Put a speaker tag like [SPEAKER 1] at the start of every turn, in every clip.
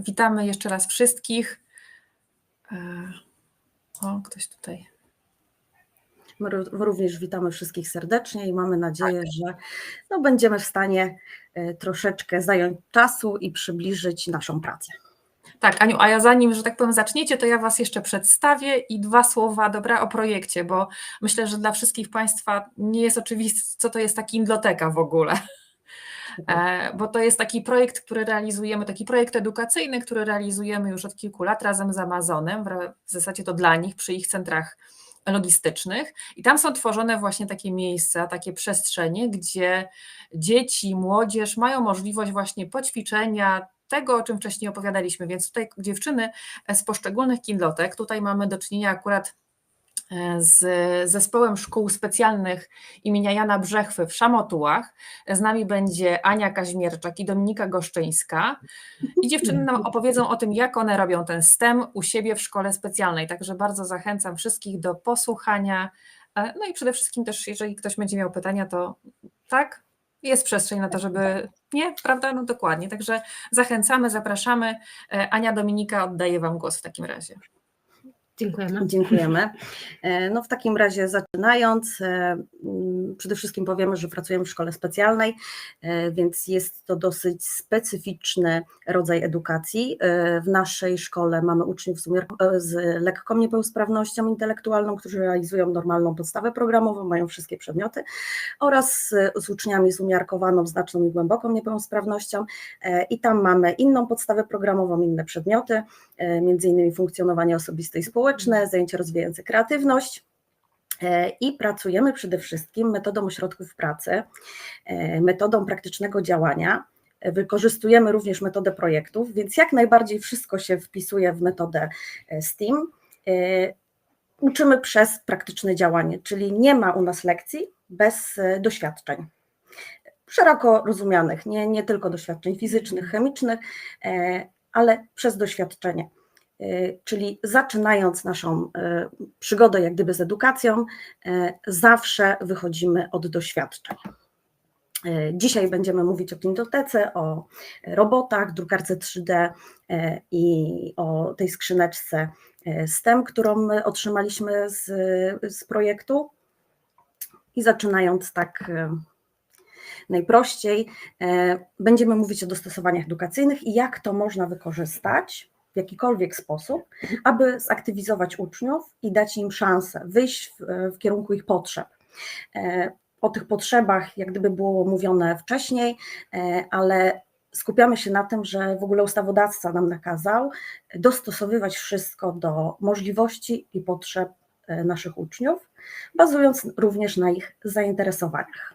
[SPEAKER 1] Witamy jeszcze raz wszystkich. E, o, ktoś tutaj.
[SPEAKER 2] My również witamy wszystkich serdecznie i mamy nadzieję, tak. że no, będziemy w stanie e, troszeczkę zająć czasu i przybliżyć naszą pracę.
[SPEAKER 1] Tak, Aniu, a ja zanim, że tak powiem, zaczniecie, to ja Was jeszcze przedstawię i dwa słowa, dobra, o projekcie, bo myślę, że dla wszystkich Państwa nie jest oczywiste, co to jest taki Indloteka w ogóle. E, bo to jest taki projekt, który realizujemy, taki projekt edukacyjny, który realizujemy już od kilku lat razem z Amazonem, w zasadzie to dla nich, przy ich centrach logistycznych. I tam są tworzone właśnie takie miejsca, takie przestrzenie, gdzie dzieci, młodzież mają możliwość właśnie poćwiczenia tego, o czym wcześniej opowiadaliśmy, więc tutaj dziewczyny z poszczególnych kindlotek, tutaj mamy do czynienia akurat z zespołem szkół specjalnych imienia Jana Brzechwy w Szamotułach. Z nami będzie Ania Kaźmierczak i Dominika Goszczyńska. I dziewczyny nam opowiedzą o tym, jak one robią ten STEM u siebie w szkole specjalnej. Także bardzo zachęcam wszystkich do posłuchania. No i przede wszystkim też, jeżeli ktoś będzie miał pytania, to tak, jest przestrzeń na to, żeby. Nie, prawda? No dokładnie. Także zachęcamy, zapraszamy. Ania Dominika, oddaję Wam głos w takim razie.
[SPEAKER 2] Dziękujemy. Dziękujemy. E, no w takim razie zaczynając, e, przede wszystkim powiemy, że pracujemy w szkole specjalnej, e, więc jest to dosyć specyficzny rodzaj edukacji. W naszej szkole mamy uczniów z lekką niepełnosprawnością intelektualną, którzy realizują normalną podstawę programową, mają wszystkie przedmioty oraz z uczniami z umiarkowaną, znaczną i głęboką niepełnosprawnością i tam mamy inną podstawę programową, inne przedmioty, między innymi funkcjonowanie osobiste i społeczne, zajęcia rozwijające kreatywność. E, I pracujemy przede wszystkim metodą ośrodków pracy, e, metodą praktycznego działania. Wykorzystujemy również metodę projektów, więc jak najbardziej wszystko się wpisuje w metodę e, STEAM. Uczymy przez praktyczne działanie, czyli nie ma u nas lekcji bez doświadczeń szeroko rozumianych, nie, nie tylko doświadczeń fizycznych, chemicznych, ale przez doświadczenie. Y, czyli zaczynając naszą y, przygodę jak gdyby z edukacją, y, zawsze wychodzimy od doświadczeń. Dzisiaj będziemy mówić o kindotece, o robotach, drukarce 3D i o tej skrzyneczce STEM, którą otrzymaliśmy z, z projektu. I zaczynając tak najprościej, będziemy mówić o dostosowaniach edukacyjnych i jak to można wykorzystać w jakikolwiek sposób, aby zaktywizować uczniów i dać im szansę wyjść w, w kierunku ich potrzeb. E, o tych potrzebach, jak gdyby było mówione wcześniej, e, ale skupiamy się na tym, że w ogóle ustawodawca nam nakazał dostosowywać wszystko do możliwości i potrzeb e, naszych uczniów, bazując również na ich zainteresowaniach.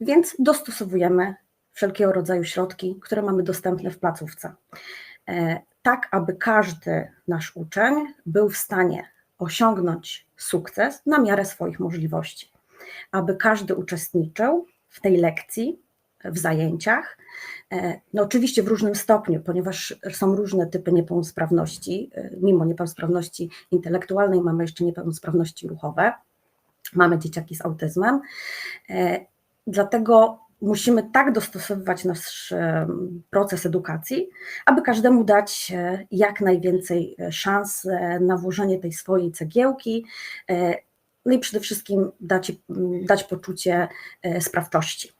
[SPEAKER 2] Więc dostosowujemy wszelkiego rodzaju środki, które mamy dostępne w placówce. E, tak, aby każdy nasz uczeń był w stanie osiągnąć sukces na miarę swoich możliwości, aby każdy uczestniczył w tej lekcji, w zajęciach. E, no oczywiście w różnym stopniu, ponieważ są różne typy niepełnosprawności. E, mimo niepełnosprawności intelektualnej mamy jeszcze niepełnosprawności ruchowe, mamy dzieciaki z autyzmem. Dlatego musimy tak dostosowywać nasz proces edukacji, aby każdemu dać e, jak najwięcej e, szans e, na włożenie tej swojej cegiełki, no i przede wszystkim dać, dać poczucie sprawczości.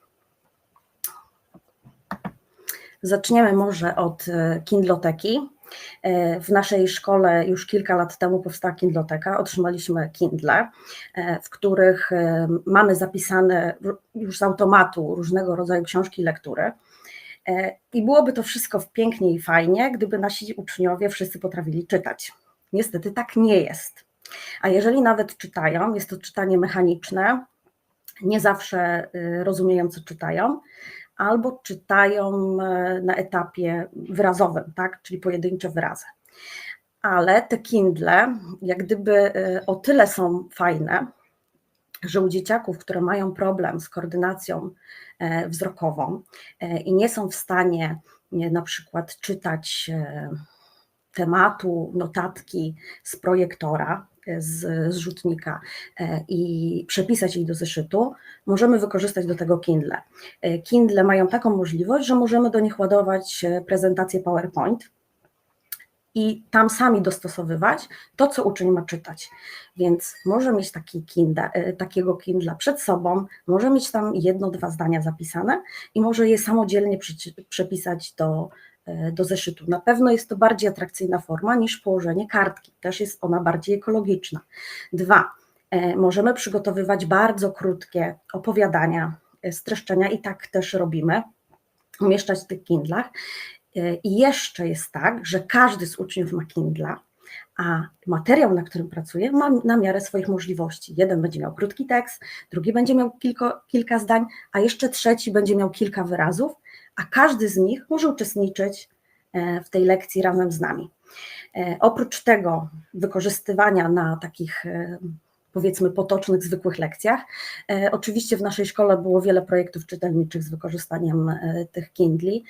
[SPEAKER 2] Zaczniemy może od Kindloteki. E, w naszej szkole już kilka lat temu powstała Kindloteka, otrzymaliśmy Kindle, e, w których e, mamy zapisane już z automatu różnego rodzaju książki lektury. I byłoby to wszystko pięknie i fajnie, gdyby nasi uczniowie wszyscy potrafili czytać. Niestety tak nie jest. A jeżeli nawet czytają, jest to czytanie mechaniczne, nie zawsze rozumieją, co czytają, albo czytają e, na etapie wyrazowym, tak, czyli pojedyncze wyrazy. Ale te Kindle, jak gdyby e, o tyle są fajne, że u dzieciaków, które mają problem z koordynacją e, wzrokową i nie są w stanie na przykład czytać tematu, notatki z projektora, z zrzutnika e, i przepisać jej do zeszytu, możemy wykorzystać do tego Kindle. E, Kindle mają taką możliwość, że możemy do nich ładować e, prezentację PowerPoint i tam sami dostosowywać to, co uczeń ma czytać. Więc może mieć taki Kindle, takiego Kindla przed sobą, może mieć tam jedno, dwa zdania zapisane i może je samodzielnie przepisać do, do zeszytu. Na pewno jest to bardziej atrakcyjna forma niż położenie kartki, też jest ona bardziej ekologiczna. Dwa, możemy przygotowywać bardzo krótkie opowiadania, streszczenia i tak też robimy, umieszczać w tych Kindlach. I jeszcze jest tak, że każdy z uczniów ma Kindla, a materiał, na którym pracuje, ma na miarę swoich możliwości. Jeden będzie miał krótki tekst, drugi będzie miał kilko, kilka zdań, a jeszcze trzeci będzie miał kilka wyrazów, a każdy z nich może uczestniczyć w tej lekcji razem z nami. Oprócz tego wykorzystywania na takich powiedzmy potocznych, zwykłych lekcjach. Oczywiście w naszej szkole było wiele projektów czytelniczych z wykorzystaniem tych Kindli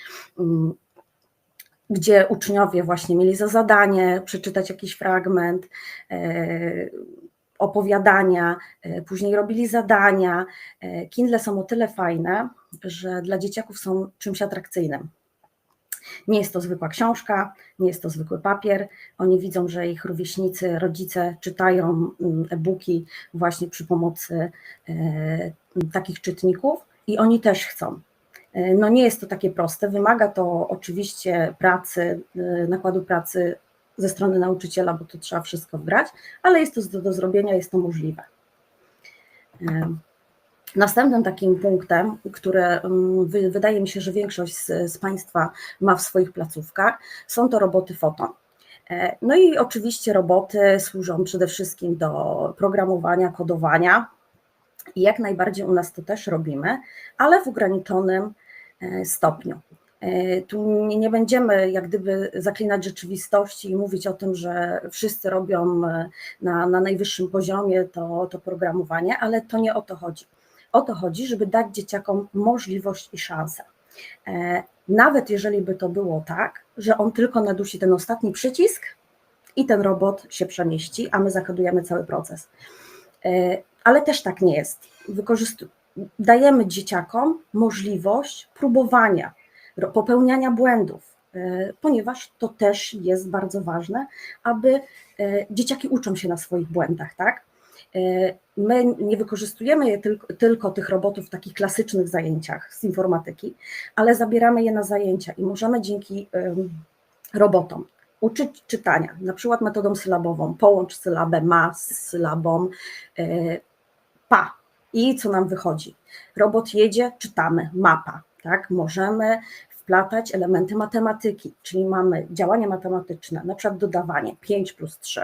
[SPEAKER 2] gdzie uczniowie właśnie mieli za zadanie przeczytać jakiś fragment, opowiadania, później robili zadania. Kindle są o tyle fajne, że dla dzieciaków są czymś atrakcyjnym. Nie jest to zwykła książka, nie jest to zwykły papier. Oni widzą, że ich rówieśnicy, rodzice czytają e-booki właśnie przy pomocy takich czytników i oni też chcą. No nie jest to takie proste, wymaga to oczywiście pracy, nakładu pracy ze strony nauczyciela, bo to trzeba wszystko wbrać, ale jest to do, do zrobienia, jest to możliwe. Następnym takim punktem, które wydaje mi się, że większość z, z Państwa ma w swoich placówkach, są to roboty foton. No i oczywiście roboty służą przede wszystkim do programowania, kodowania, i jak najbardziej u nas to też robimy, ale w ograniczonym stopniu. Tu nie będziemy jak gdyby zaklinać rzeczywistości i mówić o tym, że wszyscy robią na, na najwyższym poziomie to, to programowanie, ale to nie o to chodzi. O to chodzi, żeby dać dzieciakom możliwość i szansę. Nawet jeżeli by to było tak, że on tylko nadusi ten ostatni przycisk i ten robot się przemieści, a my zakodujemy cały proces ale też tak nie jest. Dajemy dzieciakom możliwość próbowania, popełniania błędów, ponieważ to też jest bardzo ważne, aby dzieciaki uczą się na swoich błędach, tak? My nie wykorzystujemy je tylko, tylko tych robotów w takich klasycznych zajęciach z informatyki, ale zabieramy je na zajęcia i możemy dzięki robotom uczyć czytania, na przykład metodą sylabową, połącz sylabę ma z sylabą pa i co nam wychodzi. Robot jedzie, czytamy, mapa, tak? Możemy wplatać elementy matematyki, czyli mamy działania matematyczne, na przykład dodawanie 5 plus 3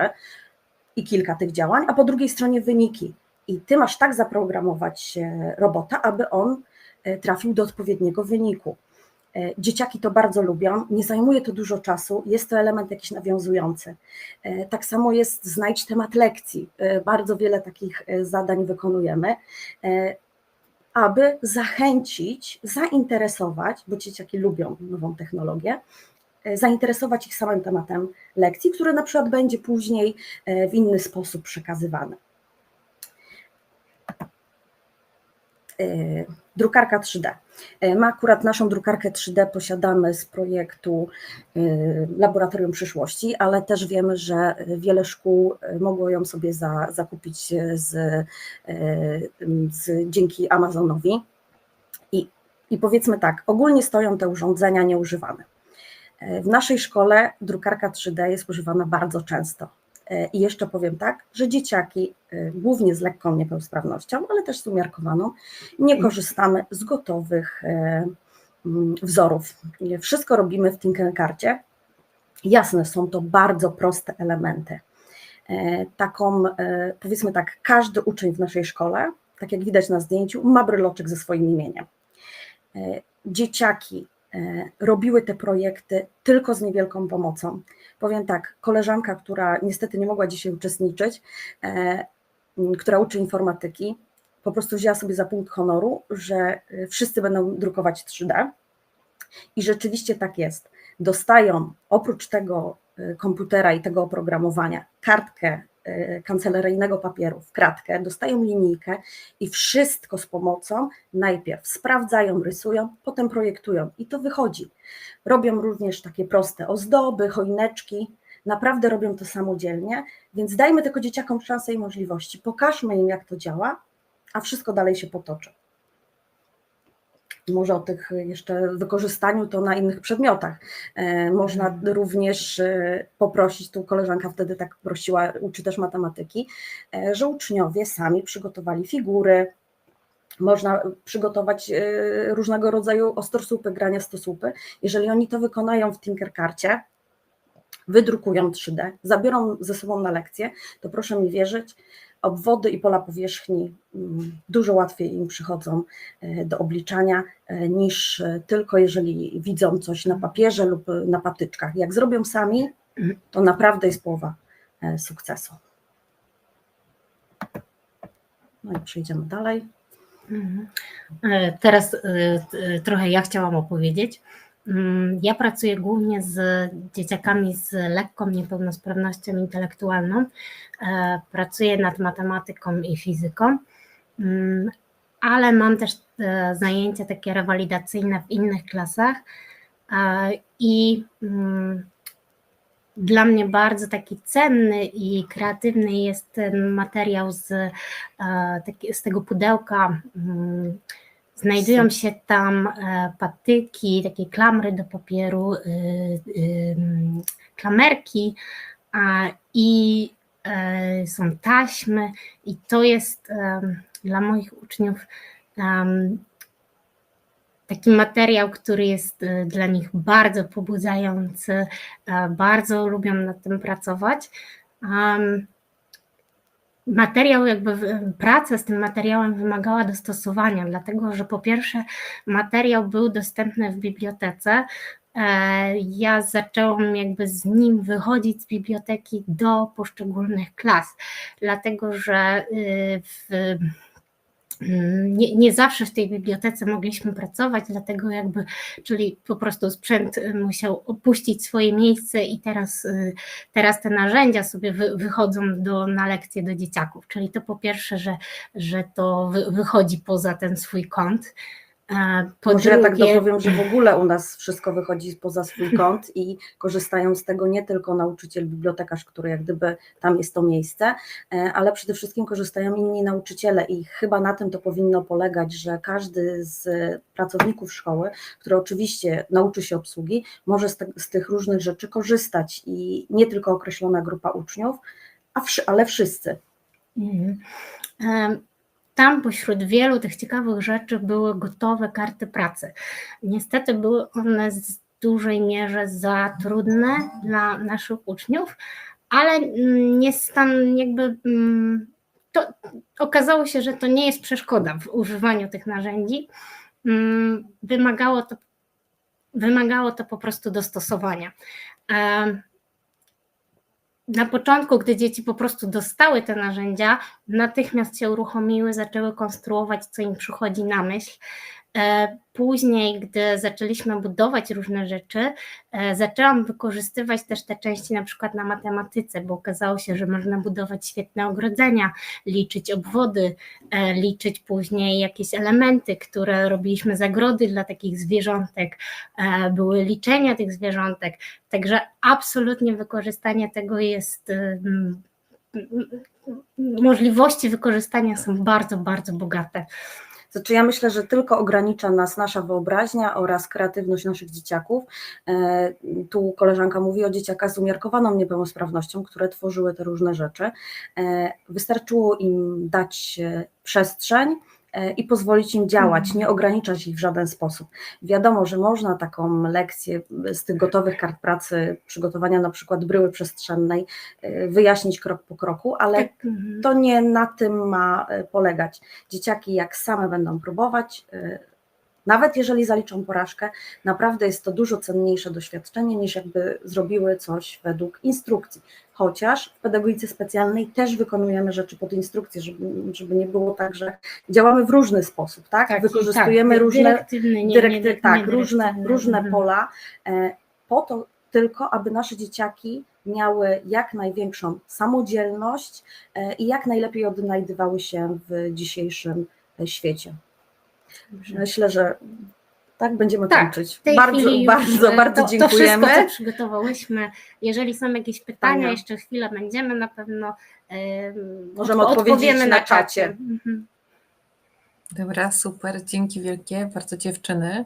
[SPEAKER 2] i kilka tych działań, a po drugiej stronie wyniki. I ty masz tak zaprogramować robota, aby on trafił do odpowiedniego wyniku. Dzieciaki to bardzo lubią, nie zajmuje to dużo czasu, jest to element jakiś nawiązujący. Tak samo jest znajdź temat lekcji. Bardzo wiele takich zadań wykonujemy, aby zachęcić, zainteresować, bo dzieciaki lubią nową technologię, zainteresować ich samym tematem lekcji, który na przykład będzie później w inny sposób przekazywany. Drukarka 3D. My akurat naszą drukarkę 3D posiadamy z projektu Laboratorium Przyszłości, ale też wiemy, że wiele szkół mogło ją sobie za, zakupić z, z, dzięki Amazonowi. I, I powiedzmy tak, ogólnie stoją te urządzenia nieużywane. W naszej szkole drukarka 3D jest używana bardzo często. I jeszcze powiem tak, że dzieciaki, głównie z lekką niepełnosprawnością, ale też z umiarkowaną, nie korzystamy z gotowych wzorów. Wszystko robimy w Tinkercardzie. Jasne, są to bardzo proste elementy. Taką, powiedzmy tak, każdy uczeń w naszej szkole, tak jak widać na zdjęciu, ma bryloczek ze swoim imieniem. Dzieciaki robiły te projekty tylko z niewielką pomocą. Powiem tak, koleżanka, która niestety nie mogła dzisiaj uczestniczyć, która uczy informatyki, po prostu wzięła sobie za punkt honoru, że wszyscy będą drukować 3D. I rzeczywiście tak jest. Dostają oprócz tego komputera i tego oprogramowania kartkę e, kancelaryjnego papieru w kratkę, dostają linijkę i wszystko z pomocą najpierw sprawdzają, rysują, potem projektują i to wychodzi. Robią również takie proste ozdoby, choineczki, naprawdę robią to samodzielnie, więc dajmy tylko dzieciakom szansę i możliwości, pokażmy im jak to działa, a wszystko dalej się potoczy. Może o tych jeszcze wykorzystaniu to na innych przedmiotach. E, Można również e, poprosić, tu koleżanka wtedy tak prosiła, uczy też matematyki, e, że uczniowie sami przygotowali figury, można przygotować różnego rodzaju ostorsupy, grania stosupy. Jeżeli oni to wykonają w Tinkercarcie, wydrukują 3D, zabiorą ze sobą na lekcję, to proszę mi wierzyć, obwody i pola powierzchni mm, dużo łatwiej im przychodzą e, do obliczania e, niż e, tylko jeżeli widzą coś na papierze lub na patyczkach. Jak zrobią sami, to naprawdę jest połowa sukcesu. No i przejdziemy dalej.
[SPEAKER 3] Mhm. Teraz trochę ja chciałam opowiedzieć. Mm, Ja pracuję głównie z dzieciakami z lekką niepełnosprawnością intelektualną. E, Pracuję nad matematyką i fizyką, Mm, ale mam też e, zajęcia takie rewalidacyjne w innych klasach. E, I mm, dla mnie bardzo taki cenny i kreatywny jest ten materiał z, z tego pudełka. Znajdują się tam e, patyki, takie klamry do papieru, y, y, mm, klamerki i e, są taśmy i to jest em, dla moich uczniów taki materiał, który jest e, dla nich bardzo pobudzający, e, bardzo lubią nad tym pracować. Materiał, jakby praca z tym materiałem wymagała dostosowania, dlatego że po pierwsze materiał był dostępny w bibliotece. E, Ja zaczęłam jakby z nim wychodzić z biblioteki do poszczególnych klas, dlatego że y, w nie, nie zawsze w tej bibliotece mogliśmy pracować, dlatego jakby, czyli po prostu sprzęt y, musiał opuścić swoje miejsce i teraz, y, teraz te narzędzia sobie wy, wychodzą do, na lekcje do dzieciaków. Czyli to po pierwsze, że, że to wy, wychodzi poza ten swój kąt. Po
[SPEAKER 2] Może ja tak
[SPEAKER 3] drugie,
[SPEAKER 2] dopowiem, że w ogóle u nas wszystko wychodzi poza swój kąt i korzystają z tego nie tylko nauczyciel, bibliotekarz, który jak gdyby tam jest to miejsce, e, ale przede wszystkim korzystają inni nauczyciele i chyba na tym to powinno polegać, że każdy z pracowników szkoły, który oczywiście nauczy się obsługi, może z, te, z tych różnych rzeczy korzystać i nie tylko określona grupa uczniów, a wszy, ale wszyscy.
[SPEAKER 3] Em, Tam pośród wielu tych ciekawych rzeczy były gotowe karty pracy. Niestety były one w dużej mierze za trudne dla naszych uczniów, ale mm, nie stan jakby mm, to okazało się, że to nie jest przeszkoda w używaniu tych narzędzi. Mm, Wymagało to, wymagało to po prostu dostosowania. Na początku, gdy dzieci po prostu dostały te narzędzia, natychmiast się uruchomiły, zaczęły konstruować, co im przychodzi na myśl. E, Później, gdy zaczęliśmy budować różne rzeczy, e, zaczęłam wykorzystywać też te części na przykład na matematyce, bo okazało się, że można budować świetne ogrodzenia, liczyć obwody, e, liczyć później jakieś elementy, które robiliśmy zagrody dla takich zwierzątek, były liczenia tych zwierzątek. Także absolutnie wykorzystanie tego jest. Możliwości wykorzystania są bardzo, bardzo bogate.
[SPEAKER 2] Znaczy ja myślę, że tylko ogranicza nas nasza wyobraźnia oraz kreatywność naszych dzieciaków. E, Tu koleżanka mówi o dzieciakach z umiarkowaną niepełnosprawnością, które tworzyły te różne rzeczy. E, Wystarczyło im dać e, przestrzeń i pozwolić im działać, nie ograniczać ich w żaden sposób. Wiadomo, że można taką lekcję z tych gotowych kart pracy, przygotowania na przykład bryły przestrzennej, e, wyjaśnić krok po kroku, ale
[SPEAKER 3] Tak, mhm.
[SPEAKER 2] to nie na tym ma e, polegać. Dzieciaki, jak same będą próbować, e, nawet jeżeli zaliczą porażkę, naprawdę jest to dużo cenniejsze doświadczenie niż jakby zrobiły coś według instrukcji. Chociaż w pedagogice specjalnej też wykonujemy rzeczy pod instrukcję, żeby, żeby nie było tak, że działamy w różny sposób, tak?
[SPEAKER 3] Tak,
[SPEAKER 2] Wykorzystujemy
[SPEAKER 3] tak,
[SPEAKER 2] różne
[SPEAKER 3] dyrektywny, nie-
[SPEAKER 2] dyrekty,
[SPEAKER 3] nie-
[SPEAKER 2] tak, różne, różne
[SPEAKER 3] Mhm.
[SPEAKER 2] pola e, po to tylko aby nasze dzieciaki miały jak największą samodzielność e, i jak najlepiej odnajdywały się w dzisiejszym e, świecie. Myślę, że tak będziemy
[SPEAKER 3] Tak,
[SPEAKER 2] kończyć. Bardzo, bardzo,
[SPEAKER 3] e,
[SPEAKER 2] bardzo
[SPEAKER 3] to,
[SPEAKER 2] dziękujemy.
[SPEAKER 3] To wszystko, co przygotowałyśmy. Jeżeli są jakieś pytania,
[SPEAKER 2] Pytania.
[SPEAKER 3] jeszcze chwilę będziemy na pewno. em,
[SPEAKER 2] Możemy
[SPEAKER 3] odpo-
[SPEAKER 2] odpowiedzieć
[SPEAKER 3] odpowiemy
[SPEAKER 2] na czacie.
[SPEAKER 3] Mhm.
[SPEAKER 1] Dobra, super, dzięki wielkie, bardzo dziewczyny.